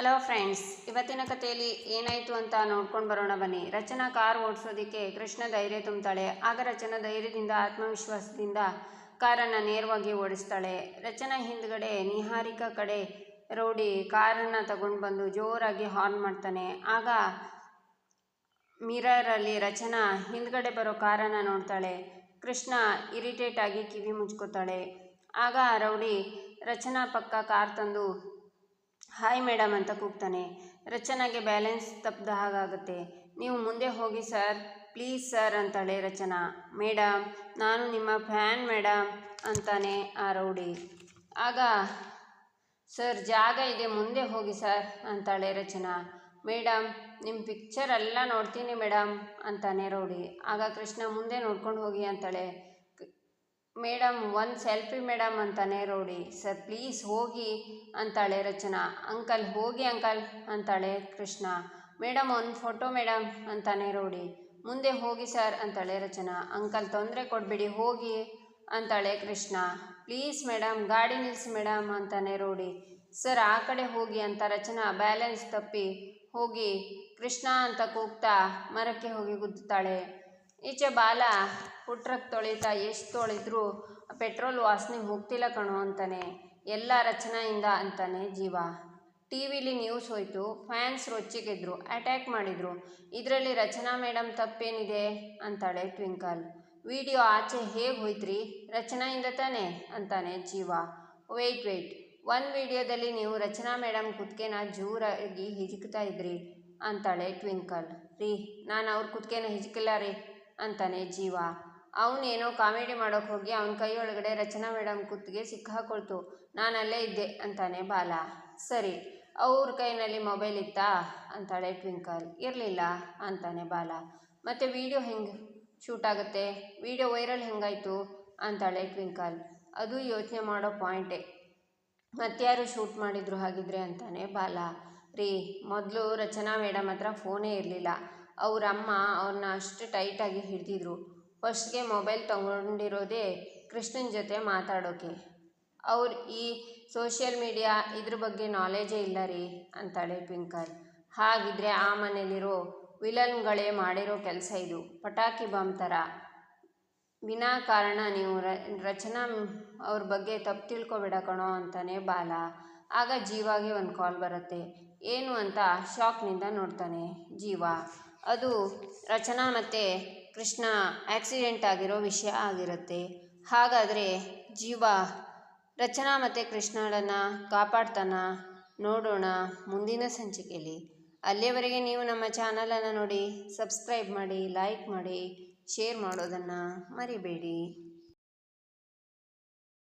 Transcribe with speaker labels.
Speaker 1: Hello friends ಇವತ್ತಿನ ಕಥೆಯಲ್ಲಿ ಏನಾಯಿತು ಅಂತ ನೋಡ್ಕೊಂಡು ಬರೋಣ ಬನ್ನಿ. ರಚನಾ ಕಾರ್ ಓಡಿಸೋದಕ್ಕೆ ಕೃಷ್ಣ ಧೈರ್ಯ ತುಂಬ್ತಾಳೆ. ಆಗ ರಚನಾ ಧೈರ್ಯದಿಂದ ಆತ್ಮವಿಶ್ವಾಸದಿಂದ ಕಾರನ್ನು ನೇರವಾಗಿ ಓಡಿಸ್ತಾಳೆ. ರಚನಾ ಹಿಂದ್ಗಡೆ ನಿಹಾರಿಕಾ ಕಡೆ ರೌಡಿ ಕಾರನ್ನು ತಗೊಂಡು ಬಂದು ಜೋರಾಗಿ ಹಾರ್ನ್ ಮಾಡ್ತಾನೆ. ಆಗ ಮಿರರಲ್ಲಿ ರಚನಾ ಹಿಂದ್ಗಡೆ ಬರೋ ಕಾರನ್ನು ನೋಡ್ತಾಳೆ. ಕೃಷ್ಣ ಇರಿಟೇಟ್ ಆಗಿ ಕಿವಿ ಮುಚ್ಕೋತಾಳೆ. ಆಗ ರೌಡಿ ರಚನಾ ಪಕ್ಕ ಕಾರ್ ತಂದು ಹಾಯ್ ಮೇಡಮ್ ಅಂತ ಕೂಗ್ತಾನೆ. ರಚನಾಗೆ ಬ್ಯಾಲೆನ್ಸ್ ತಪ್ಪದ ಹಾಗಾಗುತ್ತೆ. ನೀವು ಮುಂದೆ ಹೋಗಿ ಸರ್, ಪ್ಲೀಸ್ ಸರ್ ಅಂತಾಳೆ ರಚನಾ. ಮೇಡಮ್ ನಾನು ನಿಮ್ಮ ಫ್ಯಾನ್ ಮೇಡಮ್ ಅಂತಾನೆ ಆ ರೌಡಿ. ಆಗ ಸರ್, ಜಾಗ ಇದೆ, ಮುಂದೆ ಹೋಗಿ ಸರ್ ಅಂತಾಳೆ ರಚನಾ. ಮೇಡಮ್ ನಿಮ್ಮ ಪಿಕ್ಚರ್ ಎಲ್ಲ ನೋಡ್ತೀನಿ ಮೇಡಮ್ ಅಂತಾನೆ ರೌಡಿ. ಆಗ ಕೃಷ್ಣ ಮುಂದೆ ನೋಡ್ಕೊಂಡು ಹೋಗಿ ಅಂತಾಳೆ. ಮೇಡಮ್ ಒಂದು ಸೆಲ್ಫಿ ಮೇಡಮ್ ಅಂತಾನೆ ರೌಡಿ. ಸರ್, ಪ್ಲೀಸ್ ಹೋಗಿ ಅಂತಾಳೆ ರಚನಾ. ಅಂಕಲ್, ಹೋಗಿ ಅಂಕಲ್ ಅಂತಾಳೆ ಕೃಷ್ಣ. ಮೇಡಮ್ ಒಂದು ಫೋಟೋ ಮೇಡಮ್ ಅಂತಾನೆ ರೌಡಿ. ಮುಂದೆ ಹೋಗಿ ಸರ್ ಅಂತಾಳೆ ರಚನಾ. ಅಂಕಲ್, ತೊಂದರೆ ಕೊಡಬೇಡಿ, ಹೋಗಿ ಅಂತಾಳೆ ಕೃಷ್ಣ. ಪ್ಲೀಸ್ ಮೇಡಮ್ ಗಾಡಿ ನಿಲ್ಲಿಸಿ ಮೇಡಮ್ ಅಂತಾನೆ ರೌಡಿ. ಸರ್, ಆ ಕಡೆ ಹೋಗಿ ಅಂತ ರಚನಾ ಬ್ಯಾಲೆನ್ಸ್ ತಪ್ಪಿ ಹೋಗಿ ಕೃಷ್ಣ ಅಂತ ಕೂಗ್ತಾ ಮರಕ್ಕೆ ಹೋಗಿ ಗುದ್ದುತ್ತಾಳೆ. ಈಚೆ ಬಾಲ ಪುಟ್ರಕ್ಕೆ ತೊಳಿತಾ ಎಷ್ಟು ತೊಳಿದ್ರು ಪೆಟ್ರೋಲ್ ವಾಸನೆ ಹೋಗ್ತಿಲ್ಲ ಕಣೋ ಅಂತಾನೆ, ಎಲ್ಲ ರಚನೆಯಿಂದ ಅಂತಾನೆ ಜೀವ. ಟಿ ವಿಲಿ ನ್ಯೂಸ್ ಹೋಯಿತು, ಫ್ಯಾನ್ಸ್ ರೊಚ್ಚಿಗೆದ್ರು, ಅಟ್ಯಾಕ್ ಮಾಡಿದರು, ಇದರಲ್ಲಿ ರಚನಾ ಮೇಡಮ್ ತಪ್ಪೇನಿದೆ ಅಂತಾಳೆ ಟ್ವಿಂಕಲ್. ವಿಡಿಯೋ ಆಚೆ ಹೇಗೆ ಹೋಯ್ತ್ರಿ? ರಚನಾಯಿಂದ ತಾನೆ ಅಂತಾನೆ ಜೀವ. ವೆಯ್ಟ್ ವೆಯ್ಟ್ ಒಂದು ವಿಡಿಯೋದಲ್ಲಿ ನೀವು ರಚನಾ ಮೇಡಮ್ ಕುತ್ತಿಗೆನ ಜೋರಾಗಿ ಹಿಜುಕ್ತಾ ಇದ್ರಿ ಅಂತಾಳೆ ಟ್ವಿಂಕಲ್. ರೀ, ನಾನು ಅವ್ರ ಕುತ್ತಿಗೆನ ಹಿಜಕಿಲ್ಲ ರೀ. ಅಂತಾನೆ ಜೀವ. ಅವನೇನೋ ಕಾಮಿಡಿ ಮಾಡೋಕೆ ಹೋಗಿ ಅವನ ಕೈ ಒಳಗಡೆ ರಚನಾ ಮೇಡಮ್ ಕುತ್ತಿಗೆ ಸಿಕ್ಕಾಕೊಳ್ತು. ನಾನು ಅಲ್ಲೇ ಇದ್ದೆ ಅಂತಾನೆ ಬಾಲ. ಸರಿ, ಅವ್ರ ಕೈನಲ್ಲಿ ಮೊಬೈಲ್ ಇತ್ತಾ? ಅಂತಾಳೆ ಟ್ವಿಂಕಲ್. ಇರಲಿಲ್ಲ ಅಂತಾನೆ ಬಾಲ. ಮತ್ತು ವಿಡಿಯೋ ಹೆಂಗೆ ಶೂಟ್ ಆಗುತ್ತೆ? ವಿಡಿಯೋ ವೈರಲ್ ಹೆಂಗಾಯಿತು? ಅಂತಾಳೆ ಟ್ವಿಂಕಲ್. ಅದು ಯೋಚನೆ ಮಾಡೋ ಪಾಯಿಂಟೇ. ಮತ್ತಾರು ಶೂಟ್ ಮಾಡಿದ್ರು ಹಾಗಿದ್ರೆ ಅಂತಾನೆ ಬಾಲ. ರೀ, ಮೊದಲು ರಚನಾ ಮೇಡಮ್ ಹತ್ರ ಫೋನೇ ಇರಲಿಲ್ಲ. ಅವ್ರ ಅಮ್ಮ ಅವ್ರನ್ನ ಅಷ್ಟು ಟೈಟಾಗಿ ಹಿಡಿದಿದ್ರು. ಫಸ್ಟ್ಗೆ ಮೊಬೈಲ್ ತೊಗೊಂಡಿರೋದೇ ಕೃಷ್ಣನ ಜೊತೆ ಮಾತಾಡೋಕೆ. ಅವ್ರು ಈ ಸೋಷಿಯಲ್ ಮೀಡಿಯಾ ಇದ್ರ ಬಗ್ಗೆ ನಾಲೇಜೇ ಇಲ್ಲ ರೀ ಅಂತಾಳೆ ಟ್ವಿಂಕಲ್ ಹಾಗಿದ್ರೆ ಆ ಮನೇಲಿರೋ ವಿಲನ್ಗಳೇ ಮಾಡಿರೋ ಕೆಲಸ ಇದು. ಪಟಾಕಿ ಬಾಂಬ್ ಥರ ವಿನಾಕಾರಣ ನೀವು ರ, ರಚನಾ ಅವ್ರ ಬಗ್ಗೆ ತಪ್ಪು ತಿಳ್ಕೊಬೇಡ ಕಣೋ ಅಂತಾನೆ ಬಾಲ. ಆಗ ಜೀವಾಗೆ ಒಂದು ಕಾಲ್ ಬರುತ್ತೆ. ಏನು ಅಂತ ಶಾಕ್ನಿಂದ ನೋಡ್ತಾನೆ ಜೀವ. ಅದು ರಚನಾ ಮತ್ತು ಕೃಷ್ಣ ಆಕ್ಸಿಡೆಂಟ್ ಆಗಿರೋ ವಿಷಯ ಆಗಿರುತ್ತೆ. ಹಾಗಾದರೆ ಜೀವ ರಚನಾ ಮತ್ತು ಕೃಷ್ಣಳನ್ನು ಕಾಪಾಡ್ತಾನ? ನೋಡೋಣ ಮುಂದಿನ ಸಂಚಿಕೆಯಲ್ಲಿ. ಅಲ್ಲಿಯವರೆಗೆ ನೀವು ನಮ್ಮ ಚಾನಲನ್ನು ನೋಡಿ ಸಬ್ಸ್ಕ್ರೈಬ್ ಮಾಡಿ ಲೈಕ್ ಮಾಡಿ ಶೇರ್ ಮಾಡೋದನ್ನು ಮರಿಬೇಡಿ.